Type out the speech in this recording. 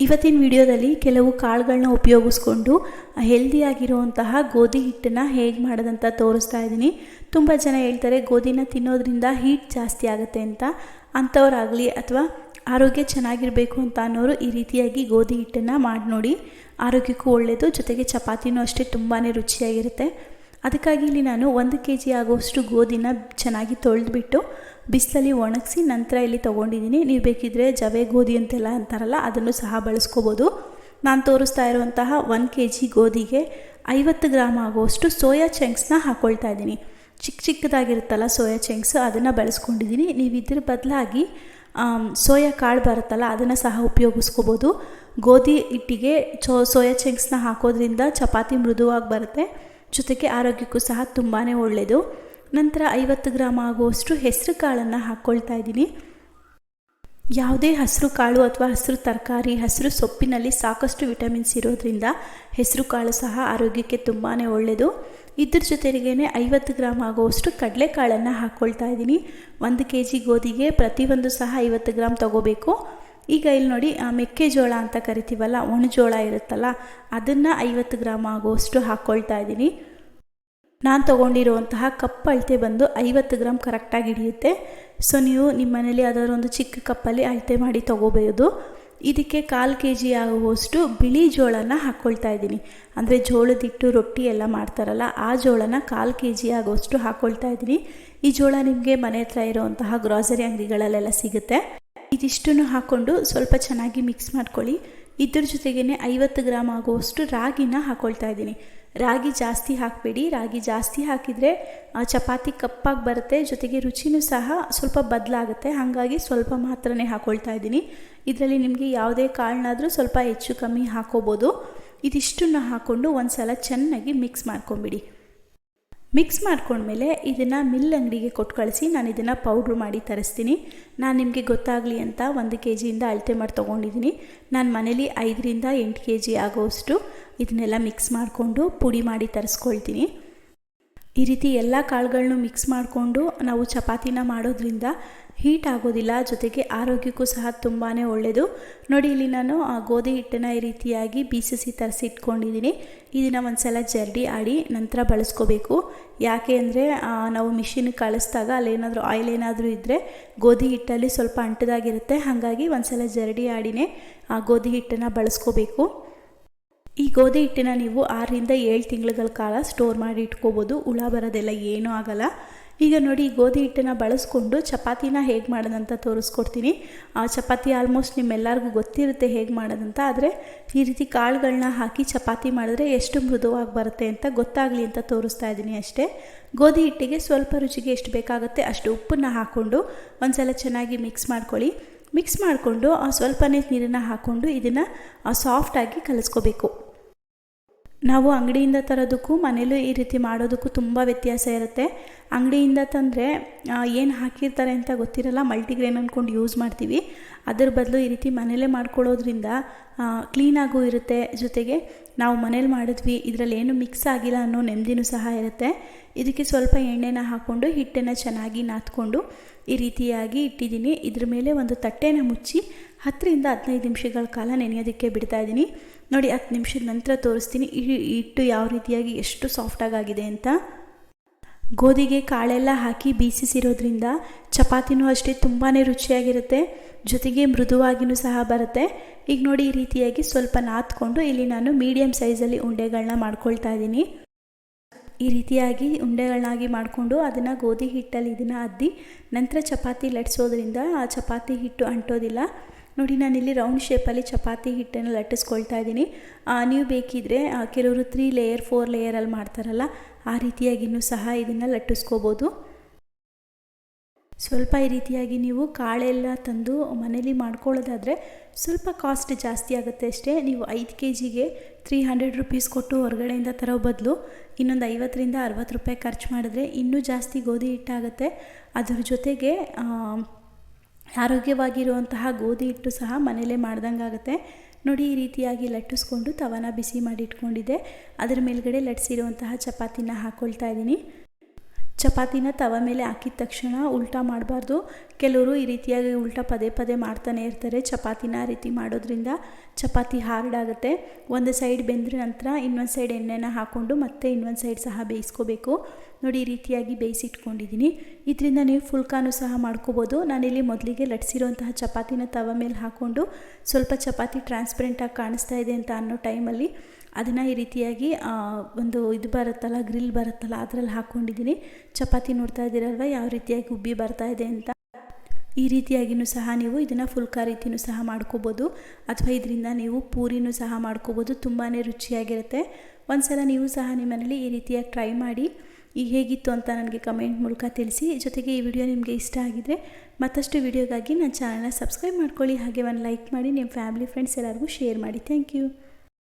ಇವತ್ತಿನ ವಿಡಿಯೋದಲ್ಲಿ ಕೆಲವು ಕಾಳುಗಳನ್ನ ಉಪಯೋಗಿಸ್ಕೊಂಡು ಹೆಲ್ದಿಯಾಗಿರುವಂತಹ ಗೋಧಿ ಹಿಟ್ಟನ್ನು ಹೇಗೆ ಮಾಡೋದಂತ ತೋರಿಸ್ತಾ ಇದ್ದೀನಿ. ತುಂಬ ಜನ ಹೇಳ್ತಾರೆ, ಗೋಧಿನ ತಿನ್ನೋದ್ರಿಂದ ಹೀಟ್ ಜಾಸ್ತಿ ಆಗುತ್ತೆ ಅಂತ. ಅಂಥವ್ರಾಗಲಿ ಅಥವಾ ಆರೋಗ್ಯ ಚೆನ್ನಾಗಿರಬೇಕು ಅಂತ ಅನ್ನೋರು ಈ ರೀತಿಯಾಗಿ ಗೋಧಿ ಹಿಟ್ಟನ್ನು ಮಾಡಿ ನೋಡಿ ಆರೋಗ್ಯಕ್ಕೂ ಒಳ್ಳೆಯದು ಜೊತೆಗೆ ಚಪಾತಿನೂ ಅಷ್ಟೇ ತುಂಬಾ ರುಚಿಯಾಗಿರುತ್ತೆ. ಅದಕ್ಕಾಗಿ ಇಲ್ಲಿ ನಾನು ಒಂದು ಕೆ ಜಿ ಆಗುವಷ್ಟು ಗೋಧಿನ ಚೆನ್ನಾಗಿ ತೊಳೆದುಬಿಟ್ಟು ಬಿಸಿಲಲ್ಲಿ ಒಣಗಿಸಿ ನಂತರ ಇಲ್ಲಿ ತೊಗೊಂಡಿದ್ದೀನಿ. ನೀವು ಬೇಕಿದ್ದರೆ ಜವೆ, ಗೋಧಿ ಅಂತೆಲ್ಲ ಅಂತಾರಲ್ಲ, ಅದನ್ನು ಸಹ ಬಳಸ್ಕೋಬೋದು. ನಾನು ತೋರಿಸ್ತಾ ಇರುವಂತಹ ಒಂದು ಕೆ ಜಿ ಗೋಧಿಗೆ ಐವತ್ತು ಗ್ರಾಮ್ ಆಗುವಷ್ಟು ಸೋಯಾ ಚಂಕ್ಸ್ನ ಹಾಕ್ಕೊಳ್ತಾ ಇದ್ದೀನಿ. ಚಿಕ್ಕ ಚಿಕ್ಕದಾಗಿರುತ್ತಲ್ಲ ಸೋಯಾ ಚಂಕ್ಸ್, ಅದನ್ನು ಬಳಸ್ಕೊಂಡಿದ್ದೀನಿ. ನೀವು ಇದ್ರ ಬದಲಾಗಿ ಸೋಯಾ ಕಾಳು ಬರುತ್ತಲ್ಲ, ಅದನ್ನು ಸಹ ಉಪಯೋಗಿಸ್ಕೋಬೋದು. ಗೋಧಿ ಹಿಟ್ಟಿಗೆ ಚೋ, ಸೋಯಾ ಚಂಕ್ಸ್ನ ಹಾಕೋದ್ರಿಂದ ಚಪಾತಿ ಮೃದುವಾಗಿ ಬರುತ್ತೆ. ಜೊತೆಗೆ ಆರೋಗ್ಯಕ್ಕೂ ಸಹ ತುಂಬಾ ಒಳ್ಳೆಯದು. ನಂತರ ಐವತ್ತು ಗ್ರಾಮ್ ಆಗುವಷ್ಟು ಹೆಸರು ಕಾಳನ್ನು ಹಾಕ್ಕೊಳ್ತಾ ಇದ್ದೀನಿ. ಯಾವುದೇ ಹಸಿರು ಕಾಳು ಅಥವಾ ಹಸಿರು ತರಕಾರಿ, ಹಸಿರು ಸೊಪ್ಪಿನಲ್ಲಿ ಸಾಕಷ್ಟು ವಿಟಮಿನ್ಸ್ ಇರೋದ್ರಿಂದ ಹೆಸರು ಕಾಳು ಸಹ ಆರೋಗ್ಯಕ್ಕೆ ತುಂಬಾ ಒಳ್ಳೆಯದು. ಇದ್ರ ಜೊತೆಗೇನೆ ಐವತ್ತು ಗ್ರಾಮ್ ಆಗುವಷ್ಟು ಕಡಲೆಕಾಳನ್ನು ಹಾಕ್ಕೊಳ್ತಾ ಇದ್ದೀನಿ. ಒಂದು ಕೆ ಜಿ ಗೋಧಿಗೆ ಪ್ರತಿಯೊಂದು ಸಹ ಐವತ್ತು ಗ್ರಾಮ್ ತೊಗೋಬೇಕು. ಈಗ ಇಲ್ಲಿ ನೋಡಿ ಮೆಕ್ಕೆಜೋಳ ಅಂತ ಕರಿತೀವಲ್ಲ, ಒಣಜೋಳ ಇರುತ್ತಲ್ಲ, ಅದನ್ನು ಐವತ್ತು ಗ್ರಾಮ್ ಆಗುವಷ್ಟು ಹಾಕ್ಕೊಳ್ತಾ ಇದ್ದೀನಿ. ನಾನು ತೊಗೊಂಡಿರುವಂತಹ ಕಪ್ ಅಳತೆ ಬಂದು ಐವತ್ತು ಗ್ರಾಮ್ ಕರೆಕ್ಟಾಗಿ ಹಿಡಿಯುತ್ತೆ. ಸೊ, ನೀವು ನಿಮ್ಮ ಮನೇಲಿ ಒಂದು ಚಿಕ್ಕ ಕಪ್ಪಲ್ಲಿ ಅಳತೆ ಮಾಡಿ ತೊಗೋಬೋದು ಇದಕ್ಕೆ ಕಾಲು ಕೆ ಜಿ ಆಗುವಷ್ಟು ಬಿಳಿ ಜೋಳನ ಹಾಕ್ಕೊಳ್ತಾ ಇದ್ದೀನಿ. ಅಂದರೆ ಜೋಳದಿಟ್ಟು ರೊಟ್ಟಿ ಎಲ್ಲ ಮಾಡ್ತಾರಲ್ಲ, ಆ ಜೋಳನ ಕಾಲು ಕೆ ಜಿ ಆಗುವಷ್ಟು ಹಾಕ್ಕೊಳ್ತಾ ಇದ್ದೀನಿ. ಈ ಜೋಳ ನಿಮಗೆ ಮನೆ ಹತ್ರ ಇರುವಂತಹ ಗ್ರಾಸರಿ ಅಂಗಡಿಗಳಲ್ಲೆಲ್ಲ ಸಿಗುತ್ತೆ. ಇದಿಷ್ಟನ್ನು ಹಾಕ್ಕೊಂಡು ಸ್ವಲ್ಪ ಚೆನ್ನಾಗಿ ಮಿಕ್ಸ್ ಮಾಡ್ಕೊಳ್ಳಿ. ಇದ್ರ ಜೊತೆಗೇ ಐವತ್ತು ಗ್ರಾಮ್ ಆಗುವಷ್ಟು ರಾಗಿನ ಹಾಕ್ಕೊಳ್ತಾ ಇದ್ದೀನಿ. ರಾಗಿ ಜಾಸ್ತಿ ಹಾಕಬೇಡಿ. ರಾಗಿ ಜಾಸ್ತಿ ಹಾಕಿದರೆ ಚಪಾತಿ ಕಪ್ಪಾಗಿ ಬರುತ್ತೆ. ಜೊತೆಗೆ ರುಚಿನೂ ಸಹ ಸ್ವಲ್ಪ ಬದಲಾಗುತ್ತೆ. ಹಾಗಾಗಿ ಸ್ವಲ್ಪ ಮಾತ್ರನೇ ಹಾಕ್ಕೊಳ್ತಾ ಇದ್ದೀನಿ. ಇದರಲ್ಲಿ ನಿಮಗೆ ಯಾವುದೇ ಕಾಳನ್ನಾದರೂ ಸ್ವಲ್ಪ ಹೆಚ್ಚು ಕಮ್ಮಿ ಹಾಕೋಬೋದು. ಇದಿಷ್ಟನ್ನು ಹಾಕ್ಕೊಂಡು ಒಂದು ಸಲ ಚೆನ್ನಾಗಿ ಮಿಕ್ಸ್ ಮಾಡ್ಕೊಂಬಿಡಿ. ಮಿಕ್ಸ್ ಮಾಡ್ಕೊಂಡ್ಮೇಲೆ ಇದನ್ನು ಮಿಲ್ ಅಂಗಡಿಗೆ ಕೊಟ್ಟು ಕಳಿಸಿ ನಾನು ಇದನ್ನು ಪೌಡ್ರ್ ಮಾಡಿ ತರಿಸ್ತೀನಿ. ನಾನು ನಿಮಗೆ ಗೊತ್ತಾಗಲಿ ಅಂತ ಒಂದು ಕೆ ಜಿಯಿಂದ ಅಳತೆ ಮಾಡಿ ತೊಗೊಂಡಿದ್ದೀನಿ ನಾನು ಮನೇಲಿ ಐದರಿಂದ ಎಂಟು ಕೆ ಜಿ ಆಗೋಷ್ಟು ಇದನ್ನೆಲ್ಲ ಮಿಕ್ಸ್ ಮಾಡಿಕೊಂಡು ಪುಡಿ ಮಾಡಿ ತರಿಸ್ಕೊಳ್ತೀನಿ. ಈ ರೀತಿ ಎಲ್ಲ ಕಾಳುಗಳನ್ನು ಮಿಕ್ಸ್ ಮಾಡಿಕೊಂಡು ನಾವು ಚಪಾತಿನ ಮಾಡೋದ್ರಿಂದ ಹೀಟ್ ಆಗೋದಿಲ್ಲ, ಜೊತೆಗೆ ಆರೋಗ್ಯಕ್ಕೂ ಸಹ ತುಂಬಾ ಒಳ್ಳೆಯದು ನೋಡಿ, ಇಲ್ಲಿ ನಾನು ಆ ಗೋಧಿ ಹಿಟ್ಟನ್ನು ಈ ರೀತಿಯಾಗಿ ಬೀಸಿಸಿ ತರಿಸಿ ಇಟ್ಕೊಂಡಿದ್ದೀನಿ. ಇದನ್ನು ಒಂದು ಸಲ ಜರಡಿ ಆಡಿ ನಂತರ ಬಳಸ್ಕೋಬೇಕು. ಯಾಕೆ ಅಂದರೆ ನಾವು ಮಿಷಿನ್ಗೆ ಕಳಿಸ್ದಾಗ ಅಲ್ಲೇನಾದರೂ ಆಯಿಲ್ ಏನಾದರೂ ಇದ್ದರೆ ಗೋಧಿ ಹಿಟ್ಟಲ್ಲಿ ಸ್ವಲ್ಪ ಅಂಟದಾಗಿರುತ್ತೆ. ಹಾಗಾಗಿ ಒಂದು ಸಲ ಜರಡಿ ಆಡಿನೇ ಆ ಗೋಧಿ ಹಿಟ್ಟನ್ನು ಬಳಸ್ಕೋಬೇಕು. ಈ ಗೋಧಿ ಹಿಟ್ಟನ್ನ ನೀವು ಆರರಿಂದ ಏಳು ತಿಂಗಳುಗಳ ಕಾಲ ಸ್ಟೋರ್ ಮಾಡಿ ಇಟ್ಕೋಬೋದು. ಹುಳ ಬರೋದೆಲ್ಲ ಏನೂ ಆಗಲ್ಲ. ಈಗ ನೋಡಿ, ಈ ಗೋಧಿ ಹಿಟ್ಟನ್ನ ಬಳಸ್ಕೊಂಡು ಚಪಾತಿನ ಹೇಗೆ ಮಾಡೋದಂತ ತೋರಿಸ್ಕೊಡ್ತೀನಿ. ಆ ಚಪಾತಿ ಆಲ್ಮೋಸ್ಟ್ ನಿಮ್ಮೆಲ್ಲರಿಗೂ ಗೊತ್ತಿರುತ್ತೆ ಹೇಗೆ ಮಾಡೋದಂತ. ಆದರೆ ಈ ರೀತಿ ಕಾಳುಗಳನ್ನ ಹಾಕಿ ಚಪಾತಿ ಮಾಡಿದ್ರೆ ಎಷ್ಟು ಮೃದುವಾಗಿ ಬರುತ್ತೆ ಅಂತ ಗೊತ್ತಾಗಲಿ ಅಂತ ತೋರಿಸ್ತಾ ಇದ್ದೀನಿ ಅಷ್ಟೇ. ಗೋಧಿ ಹಿಟ್ಟಿಗೆ ಸ್ವಲ್ಪ ರುಚಿಗೆ ಎಷ್ಟು ಬೇಕಾಗುತ್ತೆ ಅಷ್ಟು ಉಪ್ಪನ್ನು ಹಾಕ್ಕೊಂಡು ಒಂದು ಸಲ ಚೆನ್ನಾಗಿ ಮಿಕ್ಸ್ ಮಾಡ್ಕೊಳ್ಳಿ. ಮಿಕ್ಸ್ ಮಾಡಿಕೊಂಡು ಆ ಸ್ವಲ್ಪನೇ ನೀರನ್ನು ಹಾಕ್ಕೊಂಡು ಇದನ್ನು ಸಾಫ್ಟಾಗಿ ಕಲಿಸ್ಕೋಬೇಕು. ನಾವು ಅಂಗಡಿಯಿಂದ ತರೋದಕ್ಕೂ, ಮನೇಲೂ ಈ ರೀತಿ ಮಾಡೋದಕ್ಕೂ ತುಂಬ ವ್ಯತ್ಯಾಸ ಇರುತ್ತೆ. ಅಂಗಡಿಯಿಂದ ತಂದರೆ ಏನು ಹಾಕಿರ್ತಾರೆ ಅಂತ ಗೊತ್ತಿರಲ್ಲ ಮಲ್ಟಿಗ್ರೇನ್ ಅಂದ್ಕೊಂಡು ಯೂಸ್ ಮಾಡ್ತೀವಿ. ಅದರ ಬದಲು ಈ ರೀತಿ ಮನೇಲೇ ಮಾಡ್ಕೊಳ್ಳೋದ್ರಿಂದ ಕ್ಲೀನಾಗೂ ಇರುತ್ತೆ. ಜೊತೆಗೆ, ನಾವು ಮನೇಲಿ ಮಾಡಿದ್ವಿ, ಇದರಲ್ಲಿ ಏನು ಮಿಕ್ಸ್ ಆಗಿಲ್ಲ ಅನ್ನೋ ನೆಮ್ಮದಿನೂ ಸಹ ಇರುತ್ತೆ. ಇದಕ್ಕೆ ಸ್ವಲ್ಪ ಎಣ್ಣೆನ ಹಾಕ್ಕೊಂಡು ಹಿಟ್ಟನ್ನು ಚೆನ್ನಾಗಿ ನಾದ್ಕೊಂಡು, ಈ ರೀತಿಯಾಗಿ ಇಟ್ಟಿದ್ದೀನಿ. ಇದ್ರ ಮೇಲೆ ಒಂದು ತಟ್ಟೆನ ಮುಚ್ಚಿ ಹತ್ತರಿಂದ ಹದಿನೈದು ನಿಮಿಷಗಳ ಕಾಲ ನೆನೆಯೋದಕ್ಕೆ ಬಿಡ್ತಾ ಇದ್ದೀನಿ. ನೋಡಿ, ಹತ್ತು ನಿಮಿಷದ ನಂತರ ತೋರಿಸ್ತೀನಿ. ಈ ಹಿಟ್ಟು ಯಾವ ರೀತಿಯಾಗಿ ಎಷ್ಟು ಸಾಫ್ಟಾಗಿದೆ ಅಂತ. ಗೋಧಿಗೆ ಕಾಳೆಲ್ಲ ಹಾಕಿ ಬೀಸಿಸಿರೋದ್ರಿಂದ ಚಪಾತಿನೂ ಅಷ್ಟೇ ತುಂಬಾ ರುಚಿಯಾಗಿರುತ್ತೆ. ಜೊತೆಗೆ ಮೃದುವಾಗಿಯೂ ಸಹ ಬರುತ್ತೆ. ಈಗ ನೋಡಿ, ಈ ರೀತಿಯಾಗಿ ಸ್ವಲ್ಪ ನಾದ್ಕೊಂಡು ಇಲ್ಲಿ ನಾನು ಮೀಡಿಯಮ್ ಸೈಜಲ್ಲಿ ಉಂಡೆಗಳನ್ನ ಮಾಡ್ಕೊಳ್ತಾ ಇದ್ದೀನಿ. ಈ ರೀತಿಯಾಗಿ ಉಂಡೆಗಳನ್ನಾಗಿ ಮಾಡಿಕೊಂಡು ಅದನ್ನು ಗೋಧಿ ಹಿಟ್ಟಲ್ಲಿ ಇದನ್ನು ಅದ್ದಿ ನಂತರ ಚಪಾತಿ ಲಟ್ಸೋದ್ರಿಂದ ಆ ಚಪಾತಿ ಹಿಟ್ಟು ಅಂಟೋದಿಲ್ಲ. ನೋಡಿ ನಾನಿಲ್ಲಿ ರೌಂಡ್ ಶೇಪಲ್ಲಿ ಚಪಾತಿ ಹಿಟ್ಟನ್ನು ಲಟ್ಟಿಸ್ಕೊಳ್ತಾ ಇದ್ದೀನಿ. ನೀವು ಬೇಕಿದ್ದರೆ ಕೆಲವರು ತ್ರೀ ಲೇಯರ್ ಫೋರ್ ಲೇಯರಲ್ಲಿ ಮಾಡ್ತಾರಲ್ಲ, ಆ ರೀತಿಯಾಗಿನೂ ಸಹ ಇದನ್ನು ಲಟ್ಟಿಸ್ಕೋಬೋದು. ಸ್ವಲ್ಪ ಈ ರೀತಿಯಾಗಿ ನೀವು ಕಾಳೆಲ್ಲ ತಂದು ಮನೇಲಿ ಮಾಡ್ಕೊಳ್ಳೋದಾದರೆ ಸ್ವಲ್ಪ ಕಾಸ್ಟ್ ಜಾಸ್ತಿ ಆಗುತ್ತೆ ಅಷ್ಟೇ. ನೀವು ಐದು ಕೆ ಜಿಗೆ ತ್ರೀ ಹಂಡ್ರೆಡ್ ರುಪೀಸ್ ಕೊಟ್ಟು ಹೊರಗಡೆಯಿಂದ ತರೋ ಬದಲು ಇನ್ನೊಂದು ಐವತ್ತರಿಂದ ಅರವತ್ತು ರೂಪಾಯಿ ಖರ್ಚು ಮಾಡಿದ್ರೆ ಇನ್ನೂ ಜಾಸ್ತಿ ಗೋಧಿ ಹಿಟ್ಟಾಗುತ್ತೆ. ಅದರ ಜೊತೆಗೆ ಆರೋಗ್ಯವಾಗಿರುವಂತಹ ಗೋಧಿ ಹಿಟ್ಟು ಸಹ ಮನೇಲೇ ಮಾಡ್ದಂಗೆ ಆಗುತ್ತೆ ನೋಡಿ, ಈ ರೀತಿಯಾಗಿ ಲಟ್ಟಿಸ್ಕೊಂಡು ತವನ ಬಿಸಿ ಮಾಡಿ ಇಟ್ಕೊಂಡಿದ್ದೆ ಅದರ ಮೇಲ್ಗಡೆ ಲಟ್ಸಿರುವಂತಹ ಚಪಾತಿನ ಹಾಕ್ಕೊಳ್ತಾ ಇದ್ದೀನಿ. ಚಪಾತಿನ ತವ ಮೇಲೆ ಹಾಕಿದ ತಕ್ಷಣ ಉಲ್ಟಾ ಮಾಡಬಾರ್ದು. ಕೆಲವರು ಈ ರೀತಿಯಾಗಿ ಉಲ್ಟಾ ಪದೇ ಪದೇ ಮಾಡ್ತಾನೆ ಇರ್ತಾರೆ ಚಪಾತಿನ ಆ ರೀತಿ ಮಾಡೋದ್ರಿಂದ. ಚಪಾತಿ ಹಾರ್ಡ್ ಆಗುತ್ತೆ ಒಂದು ಸೈಡ್ ಬೆಂದ್ರ ನಂತರ ಇನ್ನೊಂದು ಸೈಡ್ ಎಣ್ಣೆನ ಹಾಕ್ಕೊಂಡು ಮತ್ತೆ ಇನ್ನೊಂದು ಸೈಡ್ ಸಹ ಬೇಯಿಸ್ಕೋಬೇಕು. ನೋಡಿ ಈ ರೀತಿಯಾಗಿ ಬೇಯಿಸಿಟ್ಕೊಂಡಿದ್ದೀನಿ ಇದರಿಂದ ನೀವು ಫುಲ್ಕಾನು ಸಹ ಮಾಡ್ಕೋಬೋದು. ನಾನಿಲ್ಲಿ ಮೊದಲಿಗೆ ಲಟ್ಸಿರೋಂತಹ ಚಪಾತಿನ ತವ ಮೇಲೆ ಹಾಕ್ಕೊಂಡು ಸ್ವಲ್ಪ ಚಪಾತಿ ಟ್ರಾನ್ಸ್ಪರೆಂಟಾಗಿ ಕಾಣಿಸ್ತಾ ಇದೆ ಅಂತ ಅನ್ನೋ ಟೈಮಲ್ಲಿ ಅದನ್ನು ಈ ರೀತಿಯಾಗಿ ಒಂದು ಇದು ಬರುತ್ತಲ್ಲ ಗ್ರಿಲ್ ಬರುತ್ತಲ್ಲ, ಅದರಲ್ಲಿ ಹಾಕ್ಕೊಂಡಿದ್ದೀನಿ ಚಪಾತಿ ನೋಡ್ತಾ ಇದ್ದೀರಲ್ವ? ಯಾವ ರೀತಿಯಾಗಿ ಉಬ್ಬಿ ಬರ್ತಾ ಇದೆ ಅಂತ. ಈ ರೀತಿಯಾಗಿಯೂ ಸಹ ನೀವು ಇದನ್ನು ಫುಲ್ಕಾ ರೀತಿಯೂ ಸಹ ಮಾಡ್ಕೋಬೋದು. ಅಥವಾ ಇದರಿಂದ ನೀವು ಪೂರಿನೂ ಸಹ ಮಾಡ್ಕೋಬೋದು. ತುಂಬಾ ರುಚಿಯಾಗಿರುತ್ತೆ. ಒಂದು ಸಲ ನೀವು ಸಹ ನಿಮ್ಮನೇಲಿ ಈ ರೀತಿಯಾಗಿ ಟ್ರೈ ಮಾಡಿ. ಈ ಹೇಗಿತ್ತು ಅಂತ ನನಗೆ ಕಮೆಂಟ್ ಮೂಲಕ ತಿಳಿಸಿ. ಜೊತೆಗೆ ಈ ವಿಡಿಯೋ ನಿಮಗೆ ಇಷ್ಟ ಆಗಿದರೆ ಮತ್ತಷ್ಟು ವಿಡಿಯೋಗಾಗಿ ನನ್ನ ಚಾನಲ್ನ ಸಬ್ಸ್ಕ್ರೈಬ್ ಮಾಡ್ಕೊಳ್ಳಿ. ಹಾಗೆ ಒಂದು ಲೈಕ್ ಮಾಡಿ. ನಿಮ್ಮ ಫ್ಯಾಮಿಲಿ ಫ್ರೆಂಡ್ಸ್ ಎಲ್ಲರಿಗೂ ಶೇರ್ ಮಾಡಿ. Thank you